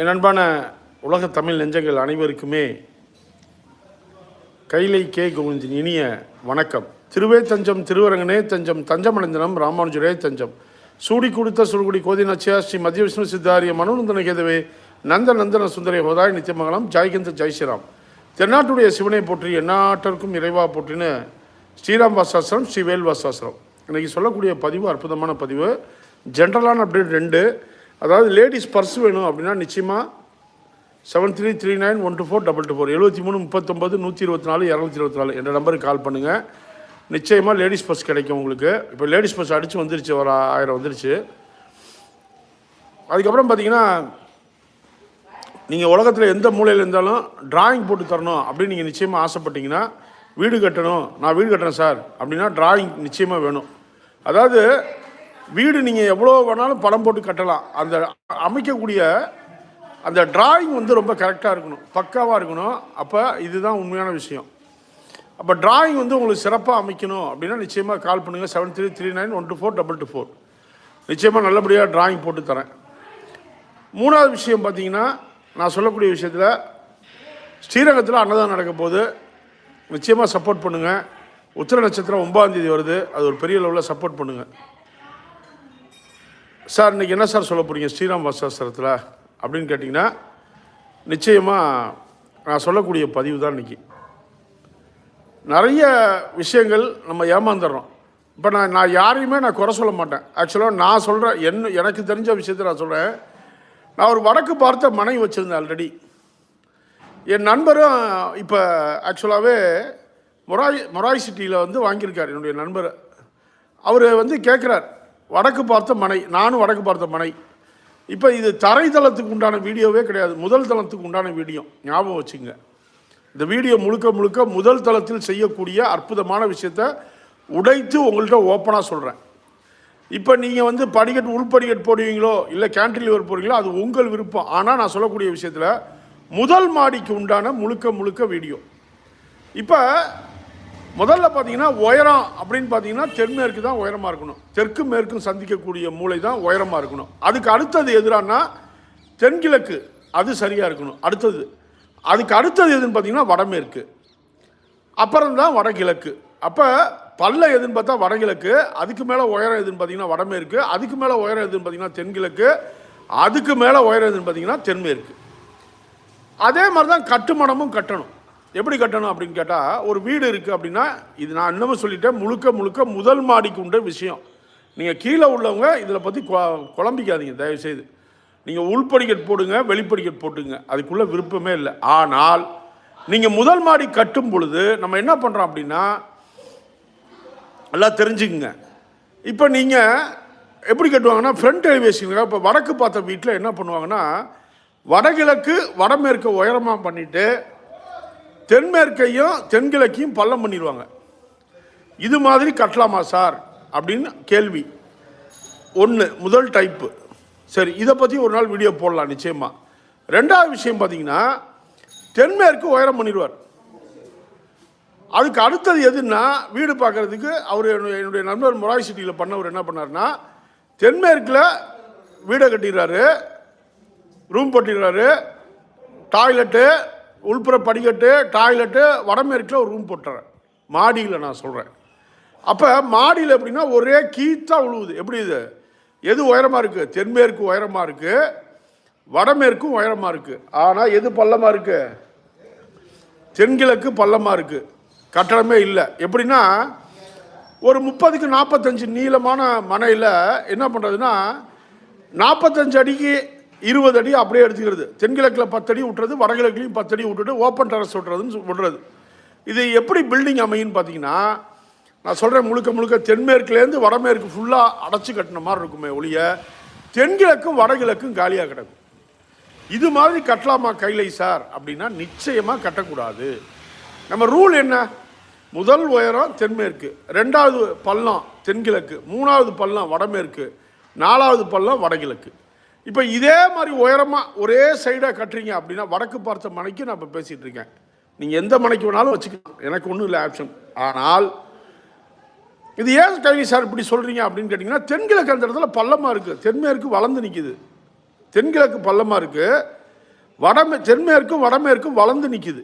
என் அன்பான உலக தமிழ் நெஞ்சங்கள் அனைவருக்குமே கைலை கே. கோவிந்தின் இனிய வணக்கம். திருவே தஞ்சம் திருவரங்கனே தஞ்சம் தஞ்சமடைந்தனம் ராமானுஜரே தஞ்சம். சூடி கொடுத்த சுடுகுடி கோதினச்சியா ஸ்ரீ மத்திய விஷ்ணு சித்தாரிய மனோநந்தன கேதவே நந்த நந்தன சுந்தரே ஹோதாய் நித்தியமங்கலம் ஜாய்கந்த ஜெய்ஸ்ரீராம் தென்னாட்டுடைய சிவனை போற்றி எந்நாட்டிற்கும் இறைவா போற்றின்னு ஸ்ரீராம் வாசாஸ்திரம் ஸ்ரீவேல் வாசாஸ்திரம். இன்றைக்கி சொல்லக்கூடிய பதிவு அற்புதமான பதிவு. ஜென்ரலான அப்டேட் ரெண்டு. அதாவது லேடிஸ் பர்ஸ் வேணும் அப்படின்னா நிச்சயமாக seven three three nine one two four double two four எழுபத்தி மூணு முப்பத்தொம்பது நூற்றி இருபத்தி நாலு இரநூத்தி இருபத்தி நாலு என்ற நம்பருக்கு கால் பண்ணுங்கள் நிச்சயமாக லேடிஸ் பர்ஸ் கிடைக்கும் உங்களுக்கு. இப்போ லேடிஸ் பர்ஸ் அடித்து வந்துருச்சு ஒரு ஆயிரம் வந்துருச்சு. அதுக்கப்புறம் பார்த்தீங்கன்னா நீங்கள் உலகத்தில் எந்த மூலையில் இருந்தாலும் டிராயிங் போட்டு தரணும் அப்படின்னு நீங்கள் நிச்சயமாக ஆசைப்பட்டீங்கன்னா வீடு கட்டணும். நான் வீடு கட்டுறேன் சார். அப்படின்னா டிராயிங் நிச்சயமாக வேணும். அதாவது வீடு நீங்கள் எவ்வளோ வேணாலும் படம் போட்டு கட்டலாம். அந்த அமைக்கக்கூடிய அந்த டிராயிங் வந்து ரொம்ப கரெக்டாக இருக்கணும். பக்காவாக இருக்கணும். அப்போ இதுதான் உண்மையான விஷயம். அப்போ டிராயிங் வந்து உங்களுக்கு சிறப்பாக அமைக்கணும் அப்படின்னா நிச்சயமாக கால் பண்ணுங்கள் seven three three nine one two four double two four நிச்சயமாக நல்லபடியாக டிராயிங் போட்டு தரேன். மூணாவது விஷயம் பார்த்தீங்கன்னா நான் சொல்லக்கூடிய விஷயத்தில் ஸ்ரீரங்கத்தில் அன்னதானம் நடக்க போது நிச்சயமாக சப்போர்ட் பண்ணுங்கள் உத்திர நட்சத்திரம் ஒன்பதாம் தேதி வருது. அது ஒரு பெரிய லெவலில் சப்போர்ட் பண்ணுங்கள் சார் இன்றைக்கி என்ன சார் சொல்ல போகிறீங்க ஸ்ரீராம் வாசாஸ்திரத்தில் அப்படின்னு கேட்டிங்கன்னா நிச்சயமாக நான் சொல்லக்கூடிய பதிவு தான் இன்றைக்கி நிறைய விஷயங்கள் நம்ம ஏமாந்துடுறோம். இப்போ நான் நான் யாரையுமே நான் குறை சொல்ல மாட்டேன். ஆக்சுவலாக நான் சொல்கிறேன் என்ன எனக்கு தெரிஞ்ச விஷயத்தை நான் சொல்கிறேன் நான் ஒரு வடக்கு பார்த்த மனைவி வச்சுருந்தேன் ஆல்ரெடி என் நண்பரும் இப்போ ஆக்சுவலாகவே மொராய் மொராய் சிட்டியில் வந்து வாங்கியிருக்கார். என்னுடைய நண்பர். அவர் வந்து கேட்குறார் வடக்கு பார்த்த மனை நானும் வடக்கு பார்த்த மனை. இப்போ இது தரைதளத்துக்கு உண்டான வீடியோவே கிடையாது. முதல் தளத்துக்கு உண்டான வீடியோ. ஞாபகம் வச்சுங்க. இந்த வீடியோ முழுக்க முழுக்க முதல் தளத்தில் செய்யக்கூடிய அற்புதமான விஷயத்த உடைத்து உங்கள்கிட்ட ஓப்பனாக சொல்கிறேன் இப்போ நீங்கள் வந்து படிக்கட் உள்படிக்கட் போடுவீங்களோ இல்லை கேன்டிலிவர் போடுவீங்களோ அது உங்கள் விருப்பம். ஆனால் நான் சொல்லக்கூடிய விஷயத்தில் முதல் மாடிக்கு உண்டான முழுக்க முழுக்க வீடியோ. இப்போ முதல்ல பார்த்தீங்கன்னா உயரம் அப்படின்னு பார்த்தீங்கன்னா தென்மேற்கு தான் உயரமாக இருக்கணும். தெற்கு மேற்கும் சந்திக்கக்கூடிய மூளை தான் உயரமாக இருக்கணும். அதுக்கு அடுத்தது எதிரானா தென்கிழக்கு அது சரியாக இருக்கணும். அடுத்தது அதுக்கு அடுத்தது எதுன்னு பார்த்தீங்கன்னா வடமேற்கு. அப்புறம் தான் வடகிழக்கு. அப்போ பல்ல எதுன்னு பார்த்தா வடகிழக்கு அதுக்கு மேலே உயரம் எதுன்னு பார்த்தீங்கன்னா வடமேற்கு அதுக்கு மேலே உயரம் எதுன்னு பார்த்தீங்கன்னா தென்கிழக்கு அதுக்கு மேலே உயரம் எதுன்னு பார்த்தீங்கன்னா தென்மேற்கு. அதே மாதிரி தான் கட்டுமானமும் கட்டணும். எப்படி கட்டணும் அப்படின்னு கேட்டால் ஒரு வீடு இருக்குது அப்படின்னா இது நான் இன்னமும் சொல்லிட்டேன் முழுக்க முழுக்க முதல் மாடிக்கு உண்ட விஷயம். நீங்கள் கீழே உள்ளவங்க இதில் பற்றி கொ- குழம்பிக்காதீங்க தயவுசெய்து. நீங்கள் உள்படிக்கட் போடுங்க வெளிப்படிக்கட் போட்டுங்க அதுக்குள்ளே விருப்பமே இல்லை. ஆனால் நீங்கள் முதல் மாடி கட்டும் பொழுது நம்ம என்ன பண்ணுறோம் அப்படின்னா நல்லா தெரிஞ்சுக்குங்க. இப்போ நீங்கள் எப்படி கட்டுவாங்கன்னா ஃப்ரண்ட் எலிவேஷன் இப்போ வடக்கு பார்த்த வீட்டில் என்ன பண்ணுவாங்கன்னா வடகிழக்கு வடமேற்கு உயரமாக பண்ணிவிட்டு தென்மேற்கையும் தென்கிழக்கையும் பள்ளம் பண்ணிடுவாங்க. இது மாதிரி கட்டலாமா சார்? அப்படின்னு கேள்வி. ஒன்று முதல் டைப்பு சரி இதை பற்றி ஒரு நாள் வீடியோ போடலாம் நிச்சயமாக ரெண்டாவது விஷயம் பார்த்தீங்கன்னா தென்மேற்கு உயரம் பண்ணிடுவார். அதுக்கு அடுத்தது எதுன்னா வீடு பார்க்கறதுக்கு அவர் என்னுடைய என்னுடைய நண்பர் மொராய் சிட்டியில் பண்ணவர் என்ன பண்ணாருன்னா தென்மேற்கில் வீடை கட்டிடுறாரு ரூம் போட்டிடுறாரு டாய்லெட்டு உள்புற படிக்கட்டு டாய்லெட்டு வடமேற்கில் ஒரு ரூம் போட்டுறேன். மாடியில் நான் சொல்கிறேன் அப்போ மாடியில் எப்படின்னா ஒரே கீத்தாக உழுவுது. எப்படி இது? எது உயரமாக இருக்குது தென்மேற்கு உயரமாக இருக்குது வடமேற்கும் உயரமாக இருக்குது ஆனால் எது பள்ளமாக இருக்குது தென்கிழக்கு பள்ளமாக இருக்குது கட்டடமே இல்லை. எப்படின்னா ஒரு முப்பதுக்கு நாற்பத்தஞ்சு நீளமான மனையில் என்ன பண்ணுறதுன்னா நாற்பத்தஞ்சு அடிக்கு இருபது அடி அப்படியே எடுத்துக்கிறது தென்கிழக்கில் பத்தடி விட்டுறது வடகிழக்குலையும் பத்தடி விட்டுட்டு ஓப்பன் டெரஸ் விட்டுறதுன்னு விடுறது. இது எப்படி பில்டிங் அமையுன்னு பார்த்தீங்கன்னா நான் சொல்கிறேன் முழுக்க முழுக்க தென்மேற்குலேருந்து வடமேற்கு ஃபுல்லாக அடைச்சி கட்டின மாதிரி இருக்குமே ஒழிய தென்கிழக்கும் வடகிழக்கும் காலியாக கிடக்கும். இது மாதிரி கட்டலாமா கைலை சார்? அப்படின்னா நிச்சயமாக கட்டக்கூடாது. நம்ம ரூல் என்ன? முதல் உயரம் தென்மேற்கு ரெண்டாவது பள்ளம் தென்கிழக்கு மூணாவது பள்ளம் வடமேற்கு நாலாவது பள்ளம் வடகிழக்கு. இப்போ இதே மாதிரி உயரமாக ஒரே சைடாக கட்டுறீங்க அப்படின்னா வடக்கு பார்த்த மனைக்கு நான் இப்போ பேசிகிட்டு இருக்கேன். நீங்கள் எந்த மனைக்கு வேணாலும் வச்சுக்கலாம். எனக்கு ஒன்றும் இல்லை ஆப்ஷன் ஆனால் இது ஏன் கைவி சார் இப்படி சொல்கிறீங்க அப்படின்னு கேட்டிங்கன்னா தென்கிழக்கு அந்த இடத்துல பள்ளமாக இருக்குது தென்மேற்கு வளர்ந்து நிற்கிது தென்கிழக்கு பள்ளமாக இருக்குது வடமே தென்மேற்கும் வடமேற்கும் வளர்ந்து நிற்கிது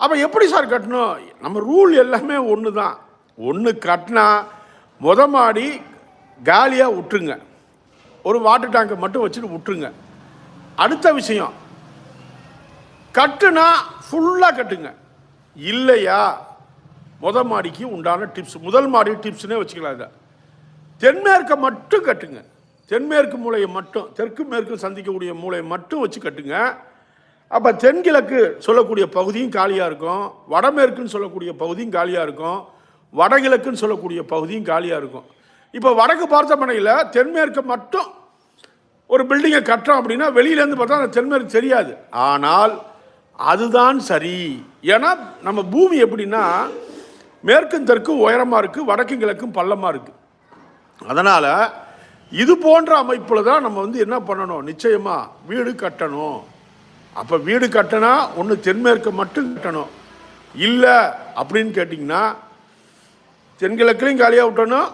அப்போ எப்படி சார் கட்டணும்? நம்ம ரூல் எல்லாமே ஒன்று தான் ஒன்று கட்டினா முத மாடி காலியாக விட்டுருங்க. ஒரு வாட்டர் டேங்கை மட்டும் வச்சுட்டு விட்டுருங்க. அடுத்த விஷயம் கட்டுனா ஃபுல்லாக கட்டுங்க. இல்லையா? முத மாடிக்கு உண்டான டிப்ஸ் முதல் மாடி டிப்ஸ்னே வச்சுக்கலாம் இதை. தென்மேற்கை மட்டும் கட்டுங்க. தென்மேற்கு மூலையை மட்டும் தெற்கு மேற்கு சந்திக்கக்கூடிய மூலையை மட்டும் வச்சு கட்டுங்க. அப்போ தென்கிழக்கு சொல்லக்கூடிய பகுதியும் காலியாக இருக்கும். வடமேற்குன்னு சொல்லக்கூடிய பகுதியும் காலியாக இருக்கும். வடகிழக்குன்னு சொல்லக்கூடிய பகுதியும் காலியாக இருக்கும். இப்போ வடக்கு பார்த்த மனையில் தென்மேற்கு மட்டும் ஒரு பில்டிங்கை கட்டுறோம் அப்படின்னா வெளியிலேருந்து பார்த்தா அந்த தென்மேற்கு தெரியாது. ஆனால் அதுதான் சரி. ஏன்னா நம்ம பூமி எப்படின்னா மேற்கும் தெற்கும் உயரமாக இருக்குது வடக்கும் கிழக்கும் பள்ளமாக இருக்குது அதனால் இது போன்ற அமைப்பில் தான் நம்ம வந்து என்ன பண்ணணும்? நிச்சயமாக வீடு கட்டணும். அப்போ வீடு கட்டினா ஒன்று தென்மேற்கு மட்டும் கட்டணும். இல்லை அப்படின்னு கேட்டிங்கன்னா தென்கிழக்குலையும் காலியாக விட்டணும்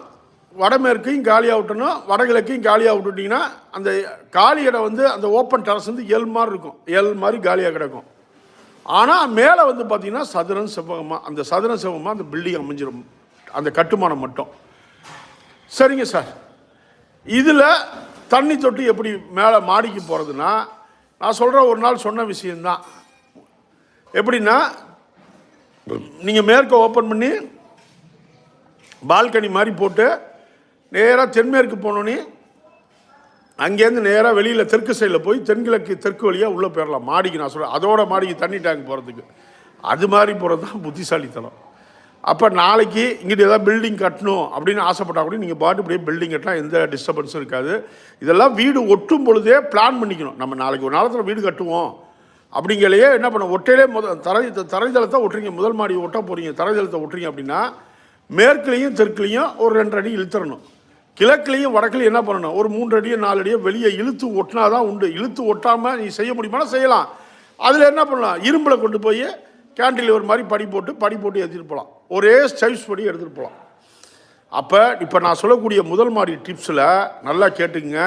வடமேற்கையும் காலியாக விட்டணும் வடகிழக்கையும் காலியாக விட்டுட்டிங்கன்னா அந்த காலி இடம் வந்து அந்த ஓப்பன் டெரஸ் வந்து எல் மாதிரி இருக்கும். எல் மாதிரி காலியாக கிடக்கும். ஆனால் மேலே வந்து பார்த்திங்கன்னா சதுரம் செவ்வகமாக அந்த சதுரம் செவ்வகமாக அந்த பில்டிங் அமைஞ்சிடும் அந்த கட்டுமானம் மட்டும். சரிங்க சார். இதில் தண்ணி தொட்டி எப்படி மேலே மாடிக்கு போகிறதுனா நான் சொல்கிற ஒரு நாள் சொன்ன விஷயந்தான் எப்படின்னா நீங்கள் மேற்க ஓப்பன் பண்ணி பால்கனி மாதிரி போட்டு நேராக தென்மேற்கு போனோன்னே அங்கேருந்து நேராக வெளியில் தெற்கு சைடில் போய் தென்கிழக்கு தெற்கு வழியாக உள்ளே போயிடலாம் மாடிக்கு நான் சொல்கிறேன் அதோட மாடிக்கு தண்ணி டேங்க் போகிறதுக்கு அது மாதிரி போகிறது தான் புத்திசாலித்தனம். அப்போ நாளைக்கு இங்கிட்டு ஏதாவது பில்டிங் கட்டணும் அப்படின்னு ஆசைப்பட்டா கூட நீங்கள் பாட்டு இப்படியே பில்டிங் கட்டலாம் எந்த டிஸ்டர்பன்ஸும் இருக்காது. இதெல்லாம் வீடு ஒட்டும் பொழுதே பிளான் பண்ணிக்கணும். நம்ம நாளைக்கு ஒரு நாளத்தில் வீடு கட்டுவோம். அப்படிங்கலையே என்ன பண்ண ஒட்டையிலே முத தரை தரைதளத்தை ஒட்டுறீங்க. முதல் மாடி ஒட்ட போகிறீங்க தரைதளத்தை ஒட்டுறீங்க அப்படின்னா மேற்குலேயும் தெற்குலேயும் ஒரு ரெண்டு அடி இழுத்துறணும். கிழக்குலேயும் வடக்குலையும் என்ன பண்ணணும்? ஒரு மூன்று அடியோ நாலு அடியோ வெளியே இழுத்து ஒட்டினா தான் உண்டு. இழுத்து ஒட்டாமல் நீ செய்ய முடியுமானா செய்யலாம். அதில் என்ன பண்ணலாம்? இரும்பில் கொண்டு போய் கேன்டிலிவர் மாதிரி படி போட்டு படி போட்டு எடுத்துகிட்டு போகலாம் ஒரே ஸ்டைப்ஸ் படி எடுத்துகிட்டு போகலாம் அப்போ இப்போ நான் சொல்லக்கூடிய முதல் மாடி டிப்ஸில் நல்லா கேட்டுங்க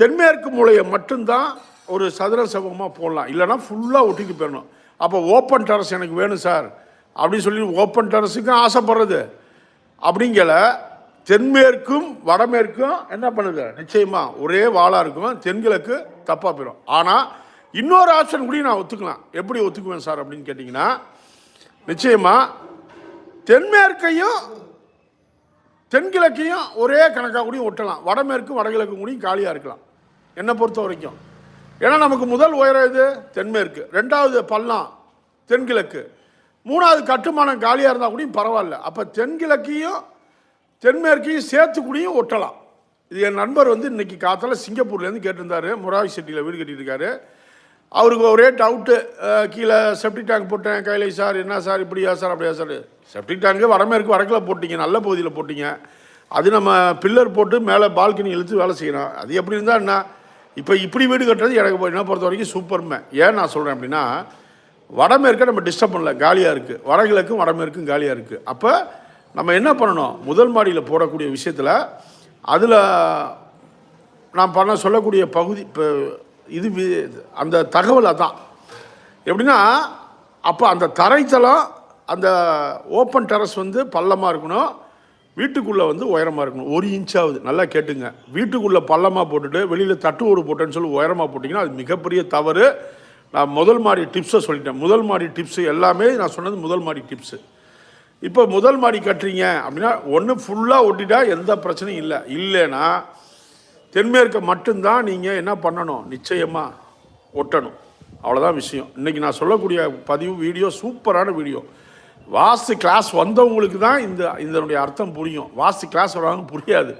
தென்மேற்கு மூலையை மட்டும்தான் ஒரு சதுர செவமாக போடலாம். இல்லைன்னா ஃபுல்லாக ஒட்டிக்கு போயிடணும். அப்போ ஓப்பன் டெரஸ் எனக்கு வேணும் சார் அப்படின்னு சொல்லி ஓப்பன் டெரஸுக்கும் ஆசைப்படுறது. அப்படிங்கிற தென்மேற்கும் வடமேற்கும் என்ன பண்ணுது? நிச்சயமாக ஒரே வாளாக இருக்கும். தென்கிழக்கு தப்பாக போயிடும். ஆனால் இன்னொரு ஆப்ஷன் கூட நான் ஒத்துக்கலாம். எப்படி ஒத்துக்குவேன் சார் அப்படின்னு கேட்டிங்கன்னா நிச்சயமாக தென்மேற்கையும் தென்கிழக்கையும் ஒரே கணக்காக கூடயும் ஒட்டலாம். வடமேற்கும் வடகிழக்கும் கூடயும் காலியாக இருக்கலாம். என்னை பொறுத்த வரைக்கும். ஏன்னா நமக்கு முதல் உயரம் இது தென்மேற்கு. ரெண்டாவது பள்ளம் தென்கிழக்கு. மூணாவது கட்டுமானம் காலியாக இருந்தால் கூடயும் பரவாயில்ல. அப்போ தென்கிழக்கையும் தென்மேற்கையும் சேத்துக்குடியும் ஒட்டலாம். இது என் நண்பர் வந்து இன்னைக்கு காத்தால சிங்கப்பூர்லேருந்து கேட்டிருந்தாரு. முராய் செட்டியில் வீடு கட்டிட்டு அவருக்கு ஒரே டவுட்டு கீழே செப்டிக் டேங்க் போட்டேன். கைலை சார் என்ன சார்? இப்படியா சார்? அப்படியா சார்? செப்டிக் டேங்கு வடமேற்கு வடக்கில் போட்டிங்க. நல்ல பகுதியில் போட்டிங்க. அது நம்ம பில்லர் போட்டு மேலே பால்கனி இழுத்து வேலை செய்யணும். அது எப்படி இருந்தால் என்ன? இப்போ இப்படி வீடு கட்டுறது எனக்கு என்ன பொறுத்த வரைக்கும் சூப்பர்மே ஏன் நான் சொல்கிறேன் அப்படின்னா வடமேற்கை நம்ம டிஸ்டர்ப் பண்ணல. காலியாக இருக்குது வடகிழக்கும் வடமேற்கும் காலியாக இருக்குது அப்போ நம்ம என்ன பண்ணணும்? முதல் மாடியில் போடக்கூடிய விஷயத்தில் அதில் நான் பண்ண சொல்லக்கூடிய பகுதி இப்போ இது வி- அந்த தகவல் தான் எப்படின்னா அப்போ அந்த தரைத்தளம் அந்த ஓப்பன் டெரஸ் வந்து பள்ளமாக இருக்கணும் வீட்டுக்குள்ளே வந்து உயரமாக இருக்கணும். ஒரு இன்ச்சாவது நல்லா கேட்டுங்க. வீட்டுக்குள்ளே பள்ளமாக போட்டுட்டு வெளியில் தட்டு ஓடு போட்டேன்னு சொல்லி உயரமாக போட்டிங்கன்னா அது மிகப்பெரிய தவறு. நான் முதல் மாடி டிப்ஸை சொல்லிட்டேன். முதல் மாடி டிப்ஸு எல்லாமே நான் சொன்னது முதல் மாடி டிப்ஸு இப்போ முதல் மாடி கட்டுறீங்க அப்படின்னா ஒன்று ஃபுல்லாக ஒட்டிட்டா எந்த பிரச்சனையும் இல்லை. இல்லைன்னா தென்மேற்கை மட்டும்தான் நீங்கள் என்ன பண்ணணும்? நிச்சயமாக ஒட்டணும். அவ்வளோதான் விஷயம். இன்றைக்கி நான் சொல்லக்கூடிய பதிவு வீடியோ சூப்பரான வீடியோ. வாஸ்து கிளாஸ் வந்தவங்களுக்கு தான் இந்த இதனுடைய அர்த்தம் புரியும். வாஸ்து கிளாஸ் வரவங்க புரியாது.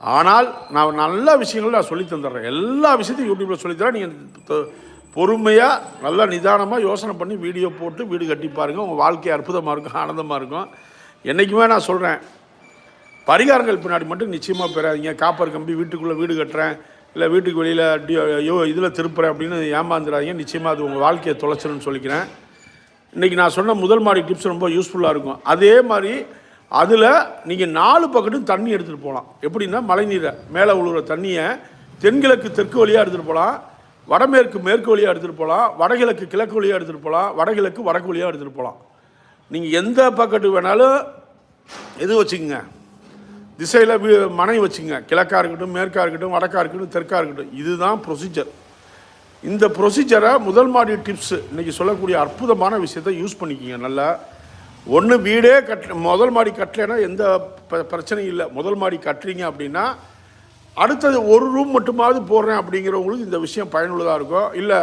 ஆனால் நான் நல்ல விஷயங்கள் நான் சொல்லி தந்துடுறேன். எல்லா விஷயத்தையும் யூடியூப்பில் சொல்லித்தரேன் நீங்கள் பொறுமையாக நல்லா நிதானமாக யோசனை பண்ணி வீடியோ போட்டு வீடு கட்டி பாருங்கள் உங்கள் வாழ்க்கை அற்புதமாக இருக்கும் ஆனந்தமாக இருக்கும். என்றைக்குமே நான் சொல்கிறேன் பரிகாரங்கள் பின்னாடி மட்டும் நிச்சயமாக பெறாதீங்க. காப்பர் கம்பி வீட்டுக்குள்ளே வீடு கட்டுறேன் இல்லை வீட்டுக்கு வெளியில் டி ஐயோ இதில் திருப்புறேன் அப்படின்னு ஏமாந்துடாதீங்க நிச்சயமாக அது உங்கள் வாழ்க்கையை தொலைச்சிடும்னு சொல்லிக்கிறேன். இன்றைக்கி நான் சொன்ன முதல் மாடி டிப்ஸ் ரொம்ப யூஸ்ஃபுல்லாக இருக்கும். அதே மாதிரி அதில் நீங்கள் நாலு பக்கட்டும் தண்ணி எடுத்துகிட்டு போகலாம். எப்படின்னா மழைநீரை மேலே உழுகிற தண்ணியை தென்கிழக்கு தெற்கு வழியாக எடுத்துகிட்டு போகலாம். வடமேற்கு மேற்கு வழியாக எடுத்துகிட்டு போகலாம் வடகிழக்கு கிழக்கு வழியாக எடுத்துகிட்டு போகலாம் வடகிழக்கு வடக்கு வழியாக எடுத்துகிட்டு போகலாம் நீங்கள் எந்த பக்கெட்டு வேணாலும் இது வச்சுக்கோங்க. திசையில் மனை வச்சுங்க கிழக்கா இருக்கட்டும் மேற்கா இருக்கட்டும் வடக்கா இருக்கட்டும் தெற்காக இருக்கட்டும். இதுதான் ப்ரொசீஜர் இந்த ப்ரொசீஜரை முதல் மாடி டிப்ஸு இன்றைக்கி சொல்லக்கூடிய அற்புதமான விஷயத்தை யூஸ் பண்ணிக்கிங்க நல்லா. ஒன்று வீடே கட் முதல் மாடி கட்டலைன்னா எந்த பிரச்சனையும் இல்லை. முதல் மாடி கட்டுறீங்க அப்படின்னா அடுத்தது ஒரு ரூம் மட்டுமாவது போடுறேன் அப்படிங்கிறவங்களுக்கு இந்த விஷயம் பயனுள்ளதாக இருக்கும். இல்லை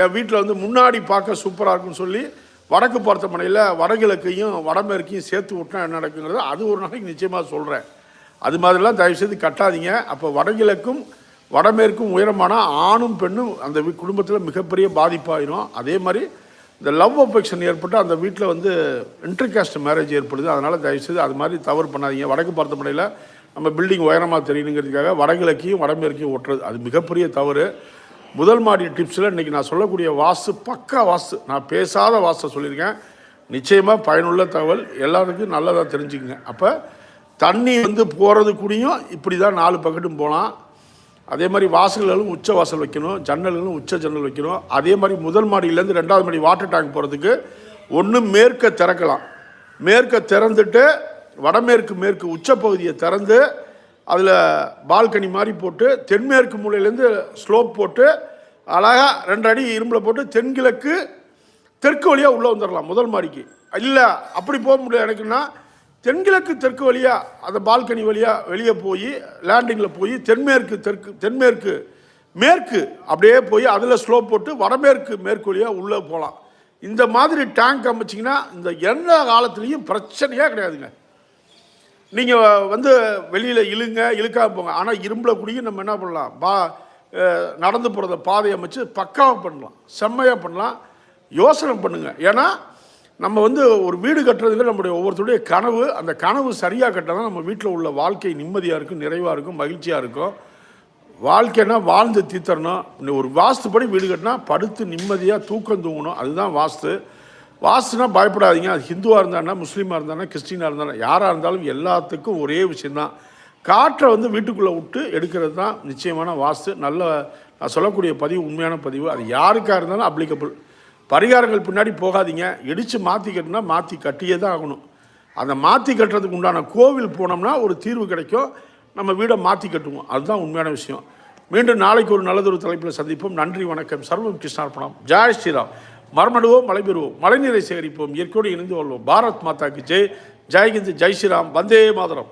என் வீட்டில் வந்து முன்னாடி பார்க்க சூப்பராக இருக்கும்னு சொல்லி வடக்கு பார்த்த மனையில் வடகிழக்கையும் வடமேற்கையும் சேர்த்து விட்டா என்ன நடக்குங்கிறது அது ஒரு நாளைக்கு நிச்சயமாக சொல்கிறேன் அது மாதிரிலாம் தயவுசெய்து கட்டாதீங்க. அப்போ வடகிழக்கும் வடமேற்கும் உயரமான ஆணும் பெண்ணும் அந்த குடும்பத்தில் மிகப்பெரிய பாதிப்பாயிரும். அதே மாதிரி இந்த லவ் அஃபெக்ஷன் ஏற்பட்டு அந்த வீட்டில் வந்து இன்டர்காஸ்ட் மேரேஜ் ஏற்படுது. அதனால் தயவுசெய்து அது மாதிரி தவறு பண்ணாதீங்க. வடக்கு பார்த்த நம்ம பில்டிங் உயரமாக தெரியணுங்கிறதுக்காக வடகிழக்கையும் வடமேற்கையும் ஒட்டுறது. அது மிகப்பெரிய தவறு. முதல் மாடி டிப்ஸில் இன்றைக்கி நான் சொல்லக்கூடிய வாஸ்து பக்கா வாசு. நான் பேசாத வாசை சொல்லியிருக்கேன். நிச்சயமாக பயனுள்ள தகவல். எல்லாருக்கும் நல்லதாக தெரிஞ்சுக்கங்க. அப்போ தண்ணி வந்து போகிறது கூடயும் இப்படி தான் நாலு பக்கெட்டும் போகலாம் அதே மாதிரி வாசல்களும் உச்ச வாசல் வைக்கணும். ஜன்னல்களும் உச்ச ஜன்னல் வைக்கணும். அதே மாதிரி முதல் மாடியிலேருந்து ரெண்டாவது மாடி வாட்டர் டேங்க் போகிறதுக்கு ஒன்று மேற்க திறக்கலாம். மேற்க திறந்துட்டு வடமேற்கு மேற்கு உச்சப்பகுதியை திறந்து அதில் பால்கனி மாதிரி போட்டு தென்மேற்கு மூலையிலேருந்து ஸ்லோப் போட்டு அழகாக ரெண்டு அடி இரும்பில் போட்டு தென்கிழக்கு தெற்கு வழியாக உள்ளே வந்துடலாம் முதல் மாடிக்கு. இல்லை அப்படி போக முடியல எனக்குன்னா தென்கிழக்கு தெற்கு வழியாக அந்த பால்கனி வழியாக வெளியே போய் லேண்டிங்கில் போய் தென்மேற்கு தெற்கு தென்மேற்கு மேற்கு அப்படியே போய் அதில் ஸ்லோப் போட்டு வடமேற்கு மேற்கு வழியாக உள்ளே போகலாம் இந்த மாதிரி டேங்க் அமைச்சிங்கன்னா இந்த எந்த காலத்துலேயும் பிரச்சனையே கிடையாதுங்க. நீங்கள் வந்து வெளியில் இழுங்க இழுக்காம போங்க. ஆனால் இரும்பில் குடியும் நம்ம என்ன பண்ணலாம்? பா நடந்து போகிறத பாதை அமைச்சு பக்காவாக பண்ணலாம். செம்மையாக பண்ணலாம். யோசனை பண்ணுங்கள் ஏன்னா நம்ம வந்து ஒரு வீடு கட்டுறதுல நம்முடைய ஒவ்வொருத்தருடைய கனவு அந்த கனவு சரியாக கட்டினா நம்ம வீட்டில் உள்ள வாழ்க்கை நிம்மதியாக இருக்கும் நிறைவாக இருக்கும் மகிழ்ச்சியாக இருக்கும். வாழ்க்கைனா வாழ்ந்து தீத்தரணும். இன்னும் ஒரு வாஸ்துப்படி வீடு கட்டினா படுத்து நிம்மதியாக தூக்கம் தூங்கணும். அதுதான் வாஸ்து. வாஸ்துனா பயப்படாதீங்க. அது ஹிந்துவாக இருந்தானா முஸ்லீமாக இருந்தானா கிறிஸ்டினாக இருந்தானா யாராக இருந்தாலும் எல்லாத்துக்கும் ஒரே விஷயந்தான் காற்றை வந்து வீட்டுக்குள்ளே விட்டு எடுக்கிறது தான் நிச்சயமான வாஸ்து. நல்ல நான் சொல்லக்கூடிய பதிவு உண்மையான பதிவு. அது யாருக்காக இருந்தாலும் அப்ளிகபிள் பரிகாரங்கள் பின்னாடி போகாதீங்க. இடித்து மாற்றி கட்டினா மாற்றி கட்டியே தான் ஆகணும். அந்த மாற்றி கட்டுறதுக்கு உண்டான கோவில் போனோம்னா ஒரு தீர்வு கிடைக்கும். நம்ம வீடை மாற்றி கட்டுவோம். அதுதான் உண்மையான விஷயம். மீண்டும் நாளைக்கு ஒரு நல்லதொரு தலைப்பில் சந்திப்போம். நன்றி வணக்கம். சர்வம் கிருஷ்ணார்ப்பணம் ஜாய் ஸ்ரீராம். மரமடுவோம் மழை பெறுவோம் மழைநீரை சேகரிப்போம் இயற்கையோடு இணைந்து கொள்வோம் பாரத் மாதாக்கு ஜெய். ஜெய்ஹிந்த் ஜெய் ஸ்ரீராம். வந்தே மாதரம்.